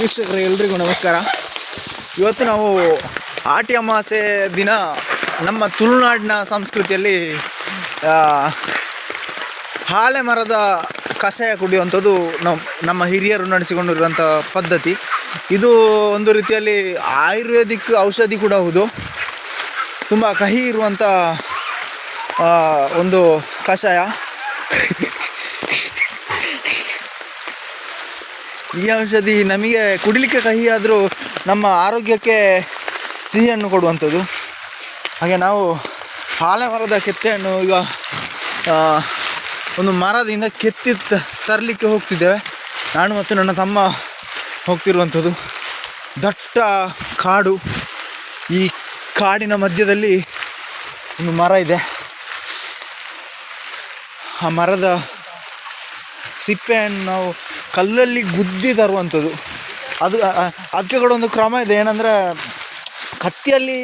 ವೀಕ್ಷಕರೇ, ಎಲ್ರಿಗೂ ನಮಸ್ಕಾರ. ಇವತ್ತು ನಾವು ಆಟಿ ಅಮಾವಾಸ್ಯೆ ದಿನ ನಮ್ಮ ತುಳುನಾಡಿನ ಸಂಸ್ಕೃತಿಯಲ್ಲಿ ಹಾಲೆ ಮರದ ಕಷಾಯ ಕುಡಿಯುವಂಥದ್ದು ನಮ್ಮ ನಮ್ಮ ಹಿರಿಯರು ನಡೆಸಿಕೊಂಡಿರುವಂಥ ಪದ್ಧತಿ. ಇದು ಒಂದು ರೀತಿಯಲ್ಲಿ ಆಯುರ್ವೇದಿಕ್ ಔಷಧಿ ಕೂಡ ಹೌದು. ತುಂಬ ಕಹಿ ಇರುವಂಥ ಒಂದು ಕಷಾಯ. ಈ ಔಷಧಿ ನಮಗೆ ಕುಡಿಲಿಕ್ಕೆ ಕಹಿ ಆದರೂ ನಮ್ಮ ಆರೋಗ್ಯಕ್ಕೆ ಸಿಹಿಯನ್ನು ಕೊಡುವಂಥದ್ದು. ಹಾಗೆ ನಾವು ಹಾಲೆ ಮರದ ಕೆತ್ತೆಯನ್ನು ಈಗ ಒಂದು ಮರದಿಂದ ಕೆತ್ತಿ ತರಲಿಕ್ಕೆ ಹೋಗ್ತಿದ್ದೇವೆ. ನಾನು ಮತ್ತು ನನ್ನ ತಮ್ಮ ಹೋಗ್ತಿರುವಂಥದ್ದು. ದಟ್ಟ ಕಾಡು. ಈ ಕಾಡಿನ ಮಧ್ಯದಲ್ಲಿ ಒಂದು ಮರ ಇದೆ. ಆ ಮರದ ಸಿಪ್ಪೆಯನ್ನು ನಾವು ಕಲ್ಲಲ್ಲಿ ಗುದ್ದಿ ತರುವಂಥದ್ದು. ಅದು ಅದಕ್ಕೆ ಕೂಡ ಒಂದು ಕ್ರಮ ಇದೆ. ಏನಂದರೆ ಕತ್ತಿಯಲ್ಲಿ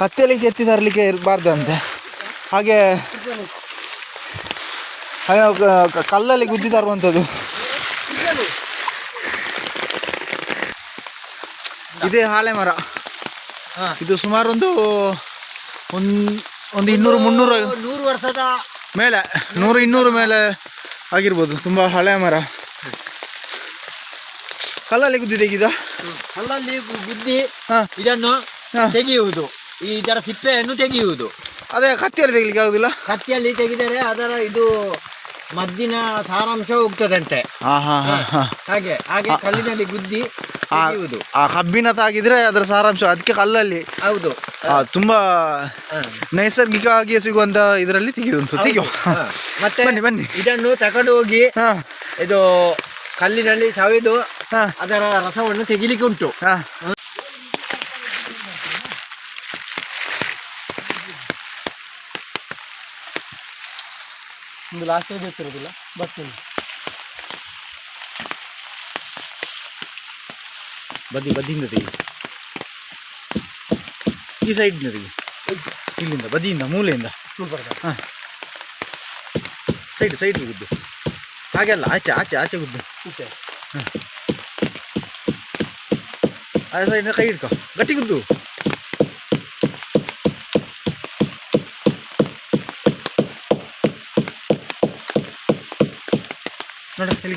ಕತ್ತಿಯಲ್ಲಿ ಕೆತ್ತಿ ತರಲಿಕ್ಕೆ ಇರಬಾರ್ದಂತೆ. ಹಾಗೆ ಹಾಗೆ ನಾವು ಕಲ್ಲಲ್ಲಿ ಗುದ್ದಿ ತರುವಂಥದ್ದು. ಇದೇ ಹಾಳೆ ಮರ. ಇದು ಸುಮಾರು ಒಂದು ಒಂದು ಇನ್ನೂರು ಮುನ್ನೂರು ನೂರು ವರ್ಷದ ಮೇಲೆ ನೂರು ಇನ್ನೂರು ಮೇಲೆ ಆಗಿರ್ಬೋದು. ತುಂಬ ಹಳೆ ಮರ. ಕಲ್ಲಲ್ಲಿ ಗುದ್ದಿ ತೆಗೆದ ಕಲ್ಲಲ್ಲಿ ಗುದ್ದಿ ಇದನ್ನು. ತೆಗೆಯುವುದು. ಈ ಇದರ ಸಿಪ್ಪೆಯನ್ನು ತೆಗೆಯುವುದು. ಅದೇ ಕತ್ತಿಯಲ್ಲಿ ತೆಗಿಲಿಕ್ಕೆ ಆಗುದಿಲ್ಲ? ಕತ್ತಿಯಲ್ಲಿ ತೆಗೆದರೆ ಅದರ ಇದು ಮದ್ದಿನ ಸಾರಾಂಶ ಹೋಗ್ತದಂತೆ. ಹಾಗೆ ಹಾಗೆ ಕಲ್ಲಿನಲ್ಲಿ ಗುದ್ದಿ ತೆಗೆಯುವುದು. ಆ ಕಬ್ಬಿನ ತಾಗಿದ್ರೆ ಅದರ ಸಾರಾಂಶ ಅದಕ್ಕೆ ಕಲ್ಲಲ್ಲಿ. ಹೌದು. ಆ, ತುಂಬಾ. ನೈಸರ್ಗಿಕವಾಗಿ ಸಿಗುವಂತ ಇದರಲ್ಲಿ ತೆಗೆಯುವಂತ ತೆಗೆಯುವ. ಮತ್ತೆ ಬನ್ನಿ ಬನ್ನಿ. ಇದನ್ನು ತಗೊಂಡು ಹೋಗಿ ಹಾಂ. ಇದು ಕಲ್ಲಿನಲ್ಲಿ ಸವೆದು ಹಾಂ. ಅದರ ರಸವನ್ನು ತೆಗಿಲಿಕ್ಕೆ ಉಂಟು. ಹಾಂ. ಒಂದು ಲಾಸ್ಟ್ ಗೊತ್ತಿರೋದಿಲ್ಲ ಬರ್ತೀನಿ. ಬದಿ ಬದಿಯಿಂದ ತೆಗಿ. ಈ ಸೈಡ್ನ ತೆಗಿ. ಇಲ್ಲಿಂದ ಬದಿಯಿಂದ ಮೂಲೆಯಿಂದ. ಹಾಂ. ಸೈಡ್ ಸೈಡ್ ಗುದ್ದು ಹಾಗೆಲ್ಲ ಆಚೆ ಆಚೆ ಆಚೆ ಗುದ್ದು ಆ ಸೈಡ್ನ ಕೈ ಹಿಡ್ಕೊ. ಗಟ್ಟಿ ಗುದ್ದು ನೋಡ ಇಲ್ಲಿ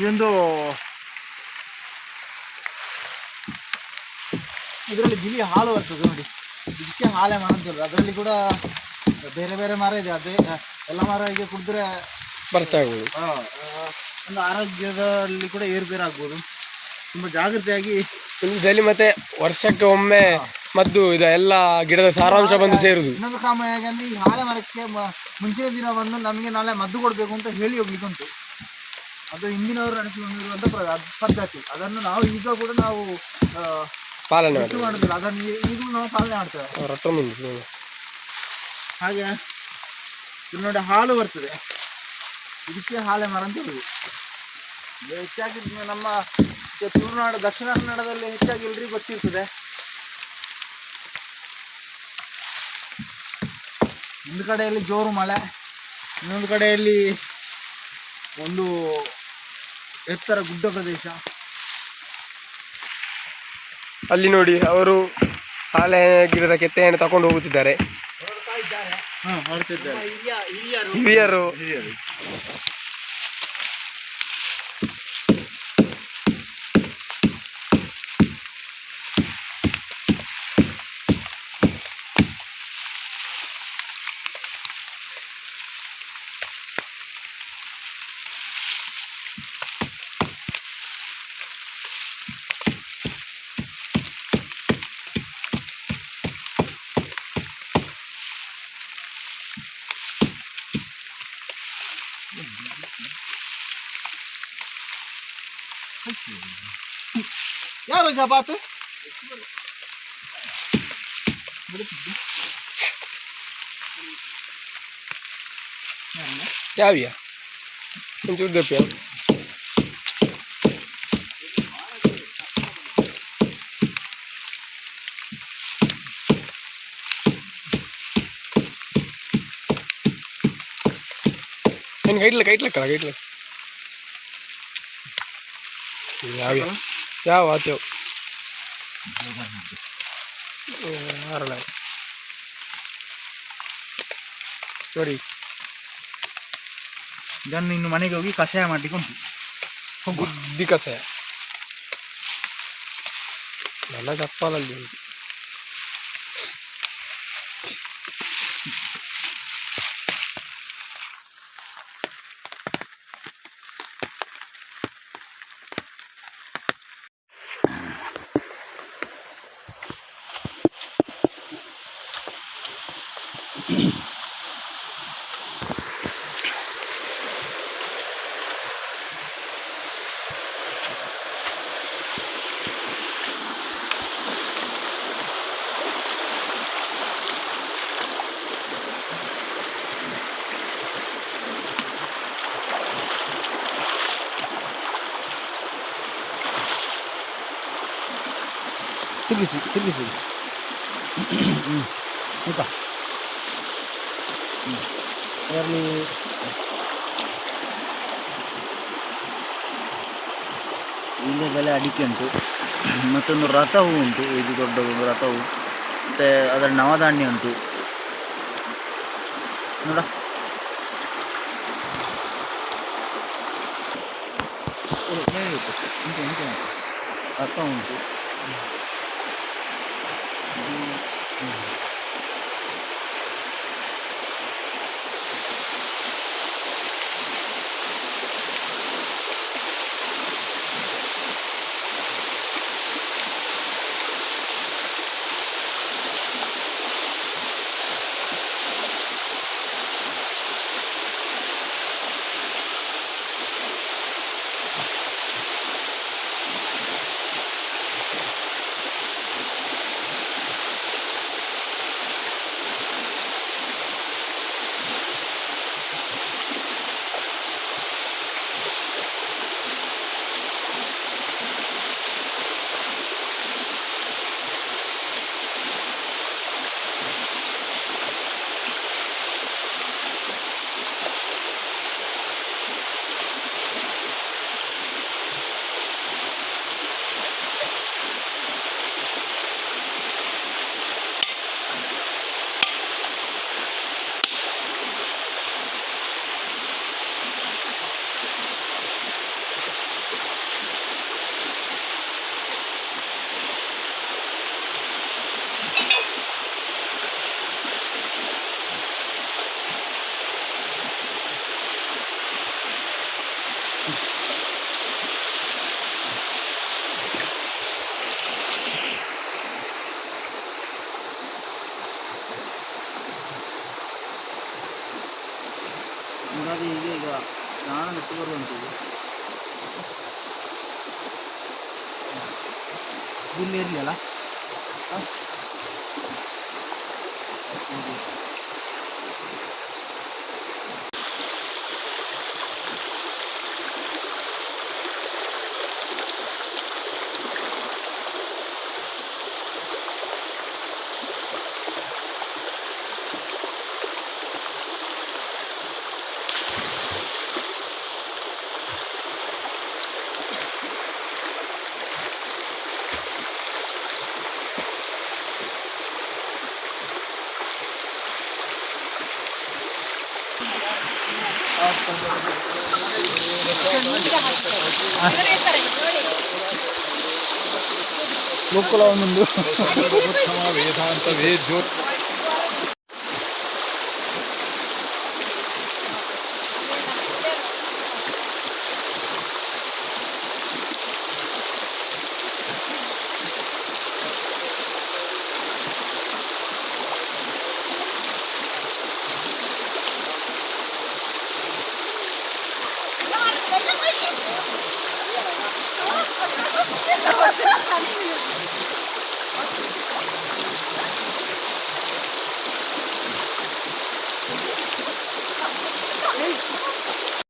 ಇದೊಂದು ಇದರಲ್ಲಿ ಬಿಳಿ ಹಾಲು ಬರ್ತದೆ ನೋಡಿ. ಇದಕ್ಕೆ ಹಾಲೆ ಮರ ಅಂತೇಳಿ ಅದರಲ್ಲಿ ಕೂಡ ಬೇರೆ ಬೇರೆ ಮರ ಇದೆ. ಅದೇ ಎಲ್ಲ ಮರ ಹೀಗೆ ಕುಡಿದ್ರೆ ಬರ್ತಾಗ್ಬೋದು ಒಂದು ಆರೋಗ್ಯದಲ್ಲಿ ಕೂಡ ಏರುಪೇರು ಆಗ್ಬೋದು ತುಂಬ ಜಾಗೃತಿಯಾಗಿ ಇದರಲ್ಲಿ ಮತ್ತೆ ವರ್ಷಕ್ಕೆ ಒಮ್ಮೆ ಮದ್ದು ಇದು. ಎಲ್ಲ ಗಿಡದ ಸಾರಾಂಶ ಬಂದು ಸೇರುದು ಇನ್ನೊಂದು ಕ್ರಮ ಹೇಗೆ ಅಂದ್ರೆ ಈ ಹಾಲೆ ಮರಕ್ಕೆ ಮುಂಚಿನ ದಿನ ಬಂದು ನಮಗೆ ನಾಳೆ ಮದ್ದು ಕೊಡಬೇಕು ಅಂತ ಹೇಳಿ ಹೋಗ್ಲಿಕ್ಕೆ ಉಂಟು ಅದು ಹಿಂದಿನವರು ನಡೆಸಿಕೊಂಡಿರುವಂಥ ಪದ್ಧತಿ. ಅದನ್ನು ನಾವು ಈಗ ಕೂಡ ನಾವು ಪಾಲನೆ ಮಾಡುದಿಲ್ಲ. ಅದನ್ನು ಈ- ಈಗಲೂ ನಾವು ಪಾಲನೆ ಮಾಡ್ತೇವೆ. ಹಾಗೆ ಇಲ್ಲಿ ನೋಡಿ ಹಾಲು ಬರ್ತದೆ. ಇದಕ್ಕೆ ಹಾಲೆ ಮರ ಅಂತ ಹೇಳುದು. ಹೆಚ್ಚಾಗಿ ನಮ್ಮ ತುಳುನಾಡು ದಕ್ಷಿಣ ಕನ್ನಡದಲ್ಲಿ ಹೆಚ್ಚಾಗಿ ಎಲ್ರಿಗೂ ಗೊತ್ತಿರ್ತದೆ. ಒಂದು ಕಡೆಯಲ್ಲಿ ಜೋರು ಮಳೆ ಇನ್ನೊಂದು ಕಡೆಯಲ್ಲಿ ಒಂದು ಎತ್ತರ ಗುಡ್ಡ ಪ್ರದೇಶ. ಅಲ್ಲಿ ನೋಡಿ ಅವರು ಆಲೆ ಗಿಡದ ಕೆತ್ತೆಯನ್ನು ತಕೊಂಡು ಹೋಗುತ್ತಿದ್ದಾರೆ. ಹಿರಿಯರು. பாருங்க பார்த்து சாவியா கொஞ்சம் விட்டு வைப்பியா கைட்டில் கைட்டில் கடா கைட்டில் சாவியா ಯಾವ ಆತೇವು ಆರಲ್ಲ ನೋಡಿ ಇದನ್ನು ಇನ್ನು ಮನೆಗೆ ಹೋಗಿ ಕಷಾಯ ಮಾಡ್ಲಿಕ್ಕೆ ಉಂಟು. ಬುದ್ಧಿ ಕಷಾಯ. ಎಲ್ಲ ಚಪ್ಪಲಲ್ಲಿ ತಿರುಗಿಸಿ ತಿರುಗಿಸಿ ಹ್ಞೂ ಈಗ ಅದರಲ್ಲಿ ವೀಳ್ಯದೆಲೆ ಅಡಿಕೆ ಉಂಟು ಮತ್ತೊಂದು ರಥ ಹೂ ಉಂಟು ಇದು ದೊಡ್ಡ ಒಂದು ಹೂ ಮತ್ತು ಅದರ ನವಧಾನ್ಯ ಉಂಟು ನೋಡ. ರಥ ಉಂಟು ಇಲ್ಲಿ ಇರಲಿ ಅಲ್ಲ ಹ? ముక్కులో ముందు వేదాంత వేద్యో